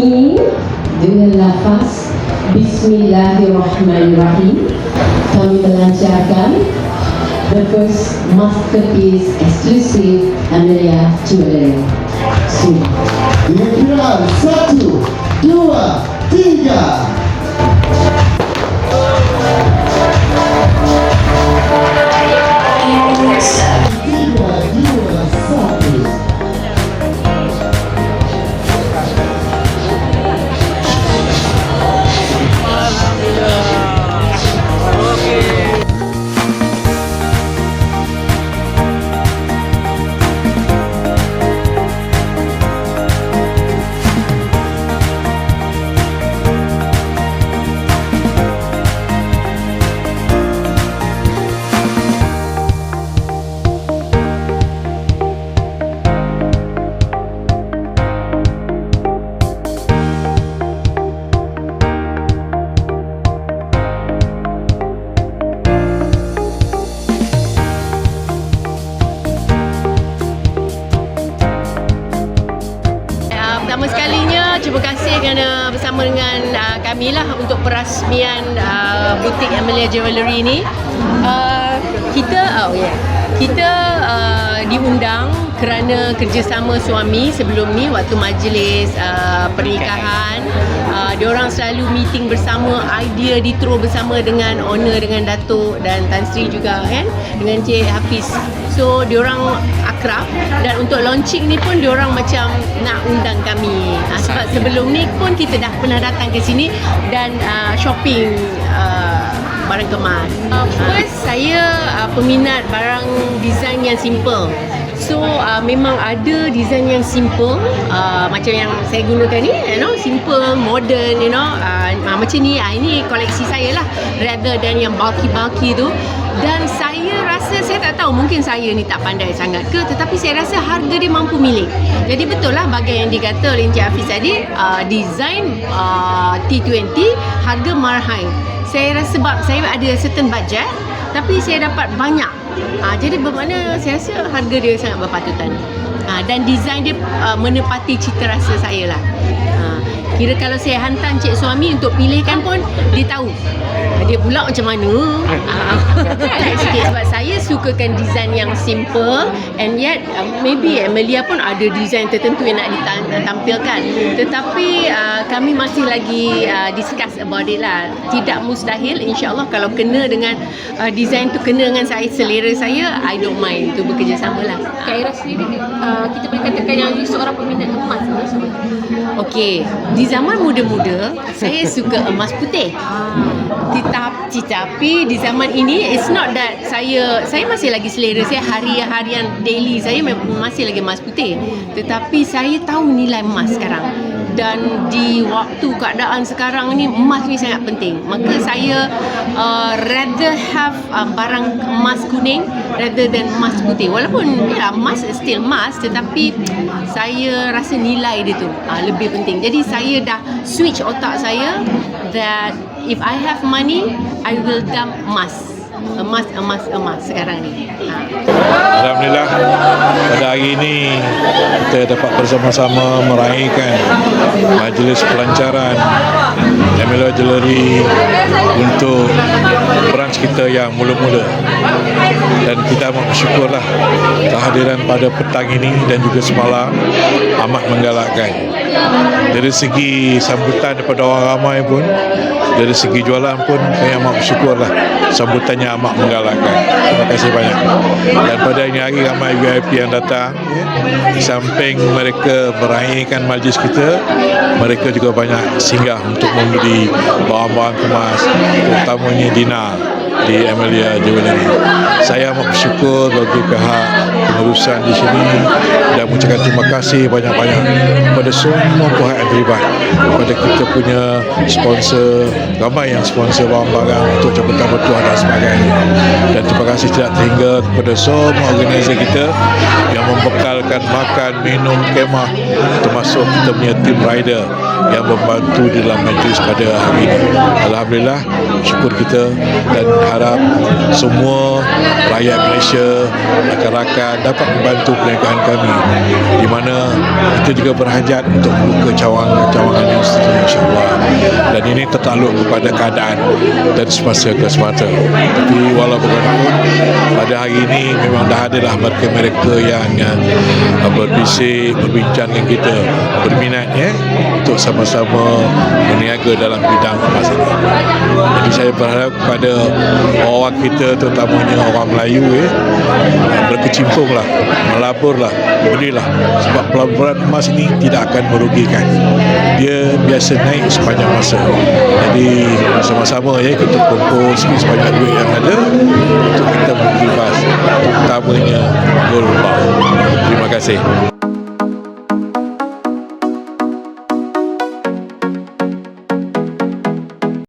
ini dengan lafaz Bismillahirrahmanirrahim kami melancarkan the first masterpiece exclusive Amelia Jewelry. So, Ikhlas satu, dua, tiga. Terima kasih kerana bersama dengan uh, kami lah untuk perasmian uh, butik Amelia Jewellery ni. Uh, kita oh yeah. Kita uh, diundang kerana kerjasama suami sebelum ni waktu majlis uh, pernikahan. Uh, diorang selalu meeting bersama idea ditro bersama dengan owner dengan Datuk dan Tan Sri juga kan? Dengan Cik Hafiz. So diorang akrab. Dan untuk launching ni pun diorang macam nak undang kami. Ha, sebab sebelum ni pun kita dah pernah datang ke sini dan uh, shopping uh, barang kemas. Uh, first saya uh, peminat barang design yang simple. So uh, memang ada design yang simple uh, macam yang saya gunakan ni you know simple modern you know uh, uh, macam ni uh, ini koleksi saya lah rather than yang bulky-bulky tu dan saya rasa saya tak tahu mungkin saya ni tak pandai sangat ke tetapi saya rasa harga dia mampu milik jadi betul lah bagai yang dikata oleh Encik Hafiz tadi uh, design uh, T20 harga marhai saya rasa sebab saya ada certain budget tapi saya dapat banyak. Uh, jadi bermakna saya rasa harga dia sangat berpatutan. Uh, dan design dia uh, menepati cita rasa saya lah. Kira kalau saya hantar cik suami untuk pilihkan pun dia tahu. Dia pula macam mana? Uh, kan? Sikit sebab saya sukakan design yang simple and yet uh, maybe Amelia pun ada design tertentu yang nak ditampilkan tetapi uh, kami masih lagi uh, discuss about it lah. Tidak mustahil insyaAllah kalau kena dengan uh, design tu kena dengan saya selera saya I don't mind tu bekerjasama lah. Kak Ira sendiri uh, kita boleh katakan yang you seorang peminat emas Okey, di zaman muda-muda saya suka emas putih. Tetapi, tetapi di zaman ini it's not that saya saya masih lagi selera saya hari-harian daily saya masih lagi emas putih. Tetapi saya tahu nilai emas sekarang. Dan di waktu keadaan sekarang ni emas ni sangat penting. Maka saya uh, rather have uh, barang emas kuning rather than emas putih. Walaupun ya emas still emas tetapi saya rasa nilai dia tu uh, lebih penting. Jadi saya dah switch otak saya that if I have money, I will dump emas. Emas, emas, emas sekarang ni. Ha. Alhamdulillah pada hari ini kita dapat bersama-sama meraihkan majlis pelancaran Amelia Jewellery untuk branch kita yang mula-mula. Dan kita amat bersyukurlah kehadiran pada petang ini dan juga semalam amat menggalakkan. Dari segi sambutan daripada orang ramai pun dari segi jualan pun saya amat bersyukurlah sambutannya amat menggalakkan terima kasih banyak. Dan pada ini hari ramai VIP yang datang di samping mereka meraihkan majlis kita mereka juga banyak singgah untuk membeli barang-barang kemas terutamanya dinar di Amelia Jewellery. Saya amat bersyukur bagi pihak pengurusan di sini dan mengucapkan terima kasih banyak-banyak kepada semua pihak yang terlibat. Kepada kita punya sponsor ramai yang sponsor barang-barang untuk jabatan bertuah dan sebagainya. Dan terima kasih tidak terhingga kepada semua organisasi kita yang membekalkan makan, minum, kemah termasuk kita punya team rider yang membantu di dalam majlis pada hari ini. Alhamdulillah syukur kita dan berharap semua rakyat Malaysia, rakan-rakan dapat membantu perniagaan kami. Di mana kita juga berhajat untuk membuka cawangan-cawangan yang seterusnya insyaAllah. Dan ini tertakluk kepada keadaan dan semasa ke semata. Tapi walau bagaimanapun pada hari ini memang dah adalah mereka-mereka yang berbisik, berbincang dengan kita. Berminat ya untuk sama-sama berniaga dalam bidang emas ini jadi saya berharap kepada orang kita terutamanya orang Melayu ya berkecimpunglah melaburlah belilah sebab pelaburan emas ini tidak akan merugikan. Dia biasa naik sepanjang masa. Jadi sama-sama ya kita kumpul sebanyak duit yang ada untuk kita membeli emas terutamanya gold bar. Terima kasih